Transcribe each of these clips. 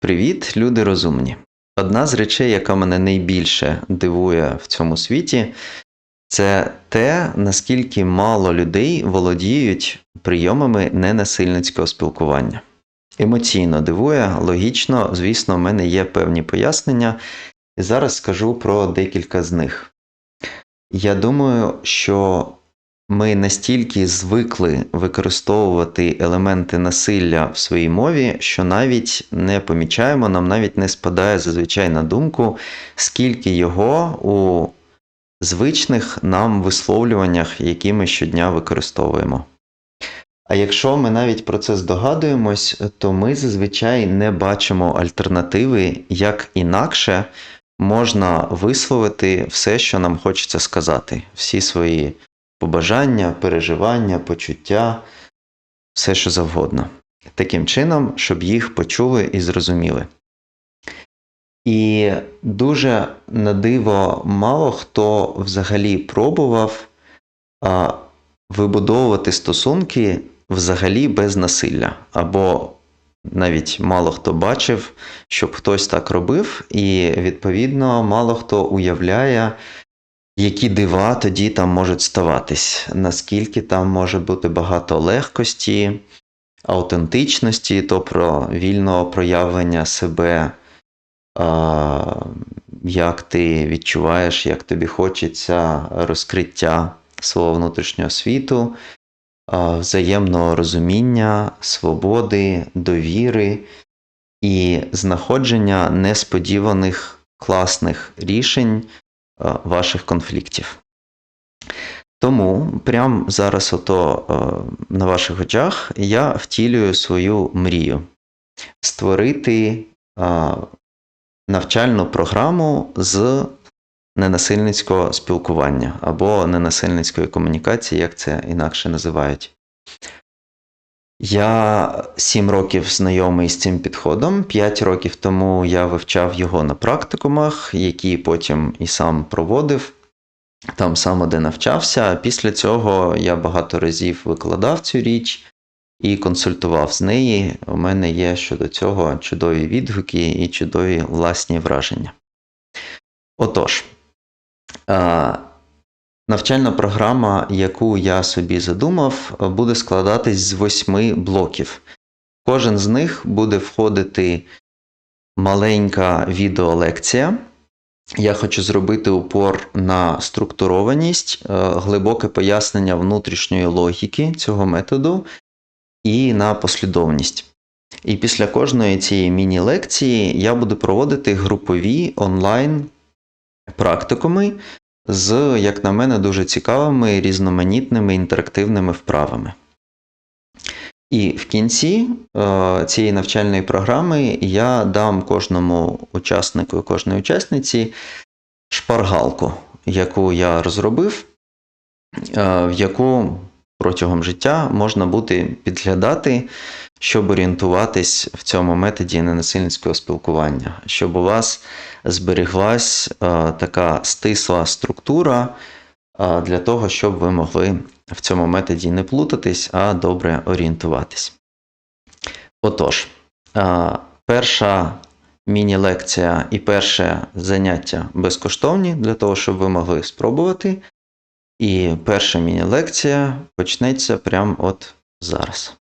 Привіт, люди розумні. Одна з речей, яка мене найбільше дивує в цьому світі, це те, наскільки мало людей володіють прийомами ненасильницького спілкування. Емоційно дивує, логічно, звісно, в мене є певні пояснення, і зараз скажу про декілька з них. Я думаю, що ми настільки звикли використовувати елементи насилля в своїй мові, що навіть не помічаємо, нам навіть не спадає зазвичай на думку, скільки його у звичних нам висловлюваннях, які ми щодня використовуємо. А якщо ми навіть про це здогадуємось, то ми зазвичай не бачимо альтернативи, як інакше можна висловити все, що нам хочеться сказати, всі свої побажання, переживання, почуття, все що завгодно. Таким чином, щоб їх почули і зрозуміли. І дуже на диво мало хто взагалі пробував а, вибудовувати стосунки взагалі без насилля. Або навіть мало хто бачив, щоб хтось так робив, і відповідно мало хто уявляє, які дива тоді там можуть ставатись, наскільки там може бути багато легкості, аутентичності, то про вільного проявлення себе, а, як ти відчуваєш, як тобі хочеться розкриття свого внутрішнього світу, а, взаємного розуміння, свободи, довіри і знаходження несподіваних класних рішень ваших конфліктів. Тому прямо зараз, ото е, на ваших очах, я втілюю свою мрію створити е, навчальну програму з ненасильницького спілкування або ненасильницької комунікації, як це інакше називають. Я сім років знайомий з цим підходом. П'ять років тому я вивчав його на практикумах, які потім і сам проводив, там саме де навчався. Після цього я багато разів викладав цю річ і консультував з неї. У мене є щодо цього чудові відгуки і чудові власні враження. Отож, Навчальна програма, яку я собі задумав, буде складатись з восьми блоків. Кожен з них буде входити маленька відеолекція. Я хочу зробити упор на структурованість, е, глибоке пояснення внутрішньої логіки цього методу і на послідовність. І після кожної цієї міні-лекції я буду проводити групові онлайн практикуми з, як на мене, дуже цікавими різноманітними інтерактивними вправами. І в кінці е, цієї навчальної програми я дам кожному учаснику і кожній учасниці шпаргалку, яку я розробив, е, в яку протягом життя можна буде підглядати, щоб орієнтуватись в цьому методі ненасильницького спілкування, щоб у вас зберіглась е, така стисла структура е, для того, щоб ви могли в цьому методі не плутатись, а добре орієнтуватись. Отож, е, перша міні-лекція і перше заняття безкоштовні для того, щоб ви могли спробувати. І перша міні-лекція почнеться прямо от зараз.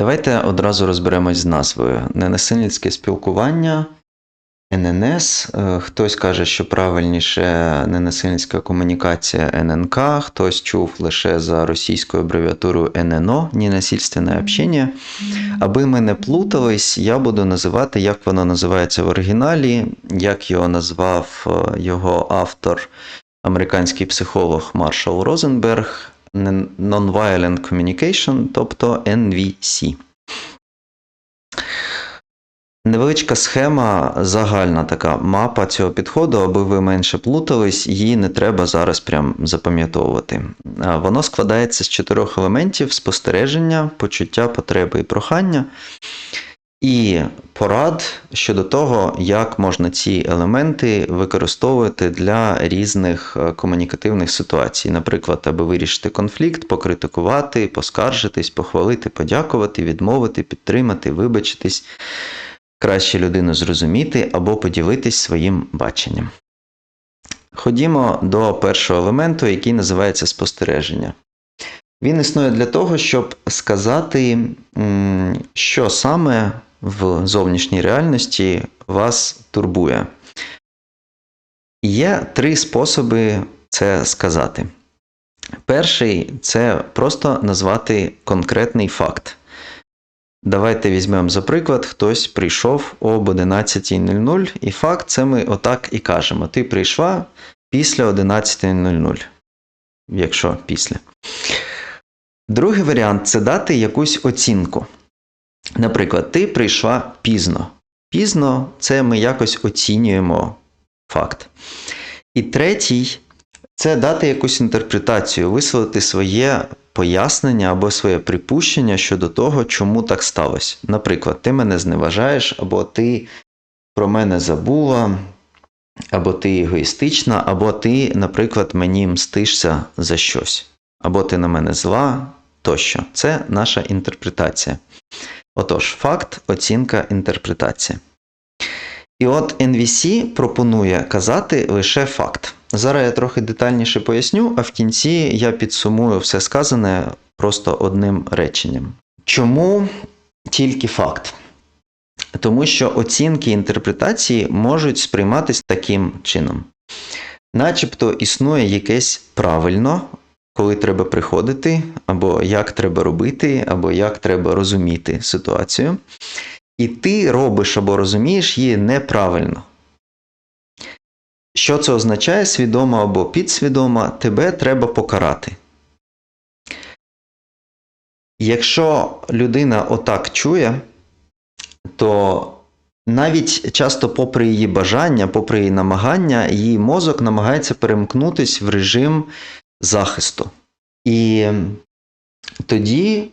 Давайте одразу розберемось з назвою. Ненасильницьке спілкування, ННС. Е, хтось каже, що правильніше ненасильницька комунікація ННК, хтось чув лише за російською абревіатурою ННО, ненасильственне общення. Аби ми не плутались, я буду називати, як воно називається в оригіналі, як його назвав е, його автор американський психолог Маршал Розенберг Nonviolent Communication, тобто NVC. Невеличка схема, загальна така мапа цього підходу, аби ви менше плутались, її не треба зараз прям запам'ятовувати. Воно складається з чотирьох елементів: спостереження, почуття, потреби і прохання і порад щодо того, як можна ці елементи використовувати для різних е, комунікативних ситуацій. Наприклад, аби вирішити конфлікт, покритикувати, поскаржитись, похвалити, подякувати, відмовити, підтримати, вибачитись. краще людину зрозуміти або поділитись своїм баченням. Ходімо до першого елементу, який називається спостереження. Він існує для того, щоб сказати, що саме в зовнішній реальності вас турбує. Є три способи це сказати. Перший це просто назвати конкретний факт. Давайте візьмемо за приклад, хтось прийшов об 11.00, і факт це ми отак і кажемо. Ти прийшла після 11.00, якщо після. Другий варіант це дати якусь оцінку. Наприклад, ти прийшла пізно. Пізно це ми якось оцінюємо факт. І третій це дати якусь інтерпретацію, висловити своє пояснення або своє припущення щодо того, чому так сталося. Наприклад, ти мене зневажаєш, або ти про мене забула, або ти егоїстична, або ти, наприклад, мені мстишся за щось, або ти на мене зла тощо. Це наша інтерпретація. Отож, факт, оцінка, інтерпретація. І от NVC пропонує казати лише факт. Зараз я трохи детальніше поясню, а в кінці я підсумую все сказане просто одним реченням. Чому тільки факт? Тому що оцінки інтерпретації можуть сприйматися таким чином. Начебто існує якесь правильно, коли треба приходити, або як треба робити, або як треба розуміти ситуацію. І ти робиш або розумієш її неправильно. Що це означає свідомо або підсвідомо, тебе треба покарати. Якщо людина отак чує, то навіть часто, попри її бажання, попри її намагання, її мозок намагається перемкнутись в режим захисту. І тоді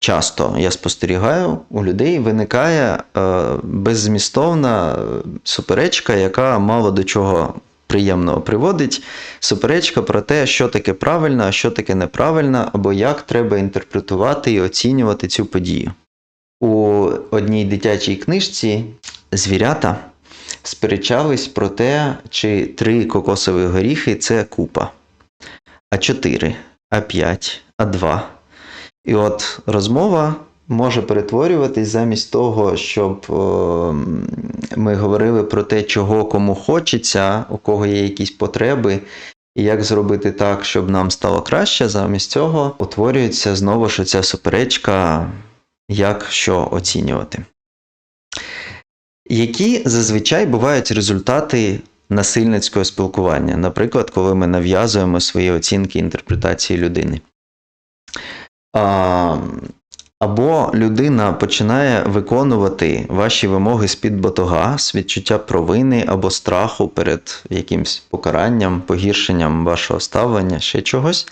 часто я спостерігаю, у людей виникає е, беззмістовна суперечка, яка мало до чого приємного приводить. Суперечка про те, що таке правильно, а що таке неправильно, або як треба інтерпретувати і оцінювати цю подію. У одній дитячій книжці звірята сперечались про те, чи три кокосові горіхи це купа, а чотири, а п'ять, а два. І от розмова може перетворюватись замість того, щоб ми говорили про те, чого кому хочеться, у кого є якісь потреби, і як зробити так, щоб нам стало краще. Замість цього утворюється знову ж ця суперечка, як що оцінювати. Які зазвичай бувають результати насильницького спілкування, наприклад, коли ми нав'язуємо свої оцінки інтерпретації людини. Або людина починає виконувати ваші вимоги з-під батога, з відчуття провини або страху перед якимсь покаранням, погіршенням вашого ставлення, ще чогось.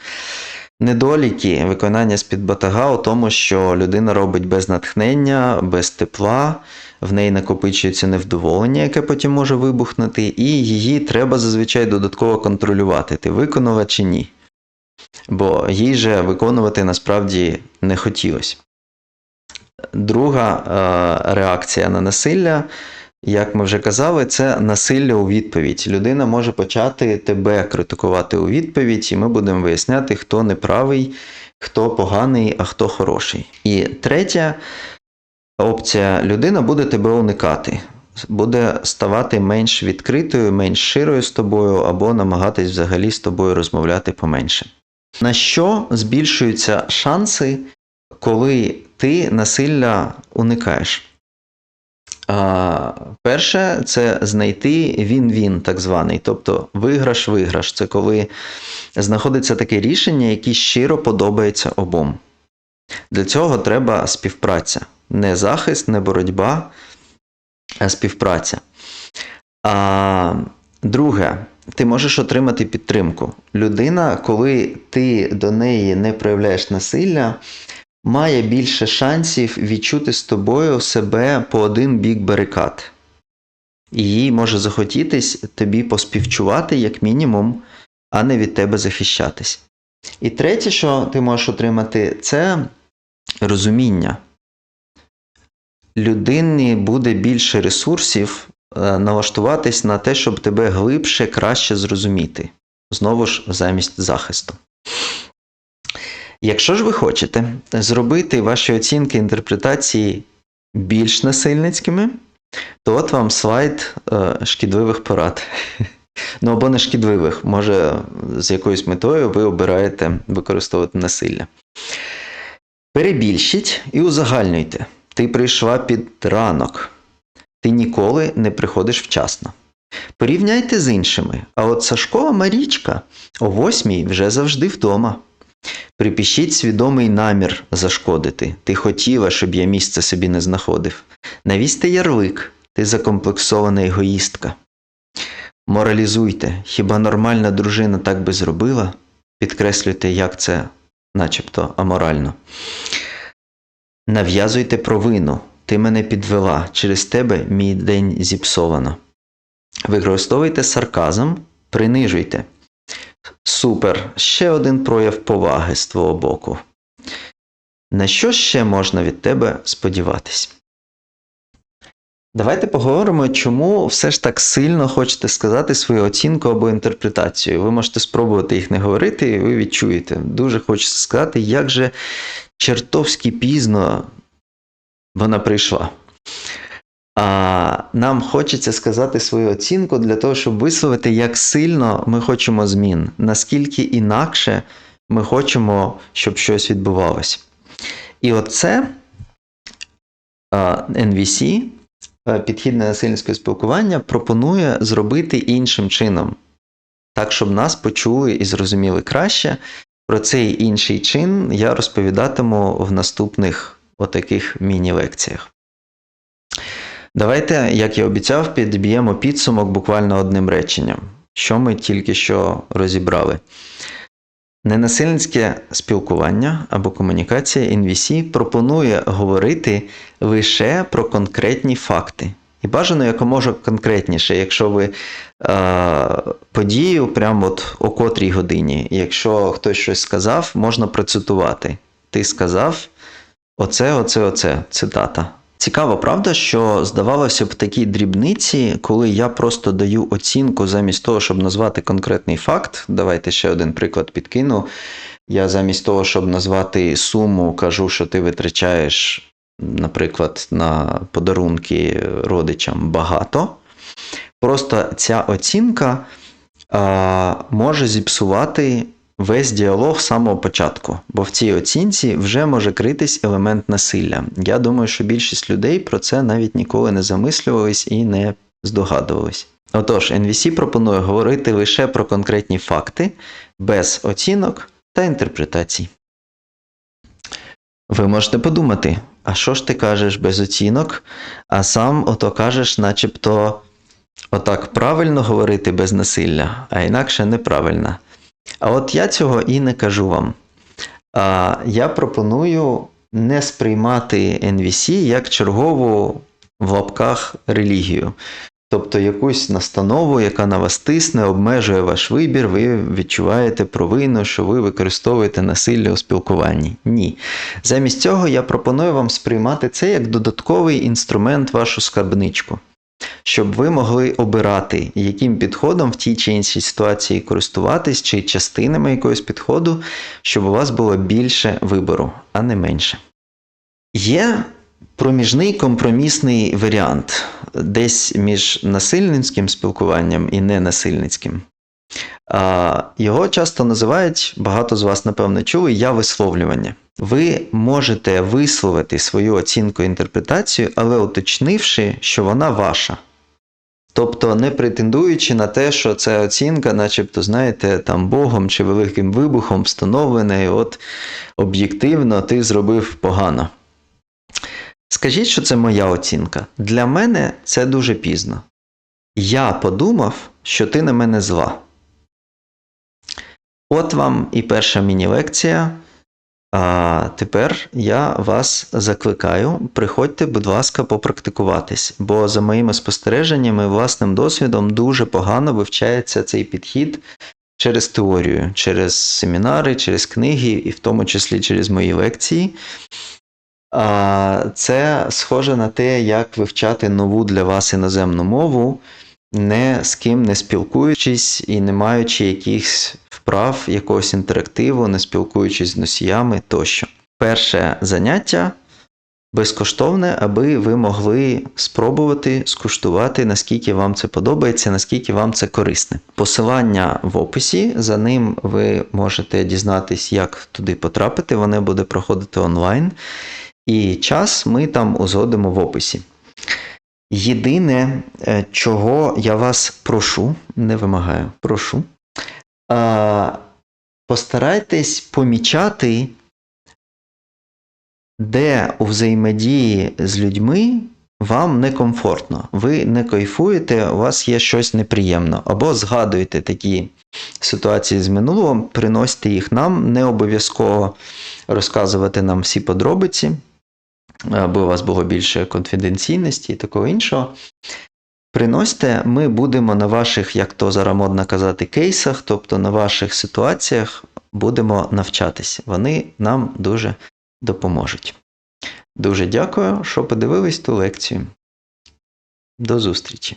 Недоліки виконання з-під батога у тому, що людина робить без натхнення, без тепла, в неї накопичується невдоволення, яке потім може вибухнути, і її треба зазвичай додатково контролювати, ти виконала чи ні. Бо їй же виконувати насправді не хотілося. Друга е, реакція на насилля, як ми вже казали, це насилля у відповідь. Людина може почати тебе критикувати у відповідь, і ми будемо виясняти, хто неправий, хто поганий, а хто хороший. І третя опція людина буде тебе уникати. Буде ставати менш відкритою, менш широю з тобою, або намагатись взагалі з тобою розмовляти поменше. На що збільшуються шанси, коли ти насилля уникаєш? А, Перше, це знайти він-він, так званий, тобто виграш-виграш. Це коли знаходиться таке рішення, яке щиро подобається обом. Для цього треба співпраця. Не захист, не боротьба, а співпраця. А друге, ти можеш отримати підтримку. Людина, коли ти до неї не проявляєш насилля, має більше шансів відчути з тобою себе по один бік барикад. І їй може захотітись тобі поспівчувати, як мінімум, а не від тебе захищатись. І третє, що ти можеш отримати, це розуміння. Людині буде більше ресурсів е, налаштуватись на те, щоб тебе глибше, краще зрозуміти. Знову ж, замість захисту. Якщо ж ви хочете зробити ваші оцінки інтерпретації більш насильницькими, то от вам слайд е, шкідливих порад. Ну або не шкідливих, може, з якоюсь метою ви обираєте використовувати насилля. Перебільшіть і узагальнюйте. Ти прийшла під ранок. Ти ніколи не приходиш вчасно. Порівняйте з іншими. А от Сашкова Марічка о восьмій вже завжди вдома. Припишіть свідомий намір зашкодити. Ти хотіла, щоб я місце собі не знаходив. Навісьте ярлик, ти закомплексована егоїстка. Моралізуйте, хіба нормальна дружина так би зробила? Підкреслюйте, як це начебто аморально. Нав'язуйте провину. Ти мене підвела. Через тебе мій день зіпсовано. Використовуйте сарказм, принижуйте. Супер. Ще один прояв поваги з твого боку. На що ще можна від тебе сподіватись? Давайте поговоримо, чому все ж так сильно хочете сказати свою оцінку або інтерпретацію. Ви можете спробувати їх не говорити, і ви відчуєте. Дуже хочеться сказати, як же чертовськи пізно вона прийшла. А нам хочеться сказати свою оцінку для того, щоб висловити, як сильно ми хочемо змін, наскільки інакше ми хочемо, щоб щось відбувалося. І оце NVC, а, підхідне насильницьке спілкування, пропонує зробити іншим чином, так, щоб нас почули і зрозуміли краще. Про цей інший чин я розповідатиму в наступних отаких міні-лекціях. Давайте, як я обіцяв, підб'ємо підсумок буквально одним реченням, що ми тільки що розібрали. Ненасильницьке спілкування або комунікація NVC пропонує говорити лише про конкретні факти. І бажано якомога конкретніше, якщо ви е, подію прямо от о котрій годині, якщо хтось щось сказав, можна процитувати. Ти сказав оце, оце, оце, цитата. Цікаво, правда, що здавалося б такі дрібниці, коли я просто даю оцінку замість того, щоб назвати конкретний факт. Давайте ще один приклад підкину. Я замість того, щоб назвати суму, кажу, що ти витрачаєш, наприклад, на подарунки родичам багато. Просто ця оцінка а, може зіпсувати весь діалог з самого початку, бо в цій оцінці вже може критись елемент насилля. Я думаю, що більшість людей про це навіть ніколи не замислювались і не здогадувались. Отож, NVC пропонує говорити лише про конкретні факти, без оцінок та інтерпретацій. Ви можете подумати, а що ж ти кажеш без оцінок, а сам ото кажеш, начебто, отак правильно говорити без насилля, а інакше неправильно. А от я цього і не кажу вам. А, Я пропоную не сприймати NVC як чергову в лапках релігію. Тобто якусь настанову, яка на вас тисне, обмежує ваш вибір, ви відчуваєте провину, що ви використовуєте насилля у спілкуванні. Ні. Замість цього я пропоную вам сприймати це як додатковий інструмент вашу скарбничку щоб ви могли обирати, яким підходом в тій чи іншій ситуації користуватись, чи частинами якогось підходу, щоб у вас було більше вибору, а не менше. Є проміжний компромісний варіант десь між насильницьким спілкуванням і ненасильницьким. Його часто називають, багато з вас, напевно, чули, я висловлювання. Ви можете висловити свою оцінку інтерпретацію, але уточнивши, що вона ваша. Тобто не претендуючи на те, що ця оцінка, начебто, знаєте, там Богом чи великим вибухом встановлена, і от об'єктивно ти зробив погано. Скажіть, що це моя оцінка. Для мене це дуже пізно. Я подумав, що ти на мене зла. От вам і перша міні-лекція. А тепер я вас закликаю, приходьте, будь ласка, попрактикуватись, бо за моїми спостереженнями, власним досвідом, дуже погано вивчається цей підхід через теорію, через семінари, через книги, і в тому числі через мої лекції. А, Це схоже на те, як вивчати нову для вас іноземну мову, не з ким не спілкуючись і не маючи якихось вправ, якогось інтерактиву, не спілкуючись з носіями тощо. Перше заняття безкоштовне, аби ви могли спробувати скуштувати, наскільки вам це подобається, наскільки вам це корисне. Посилання в описі, за ним ви можете дізнатись, як туди потрапити. Воно буде проходити онлайн. І час ми там узгодимо в описі. Єдине, е, чого я вас прошу, не вимагаю, прошу, постарайтесь помічати, де у взаємодії з людьми вам некомфортно. Ви не кайфуєте, у вас є щось неприємно. Або згадуєте такі ситуації з минулого, приносите їх нам, не обов'язково розказувати нам всі подробиці аби у вас було більше конфіденційності і такого іншого. Приносьте, ми будемо на ваших, як то зараз модно казати, кейсах, тобто на ваших ситуаціях будемо навчатись. Вони нам дуже допоможуть. Дуже дякую, що подивились ту лекцію. До зустрічі!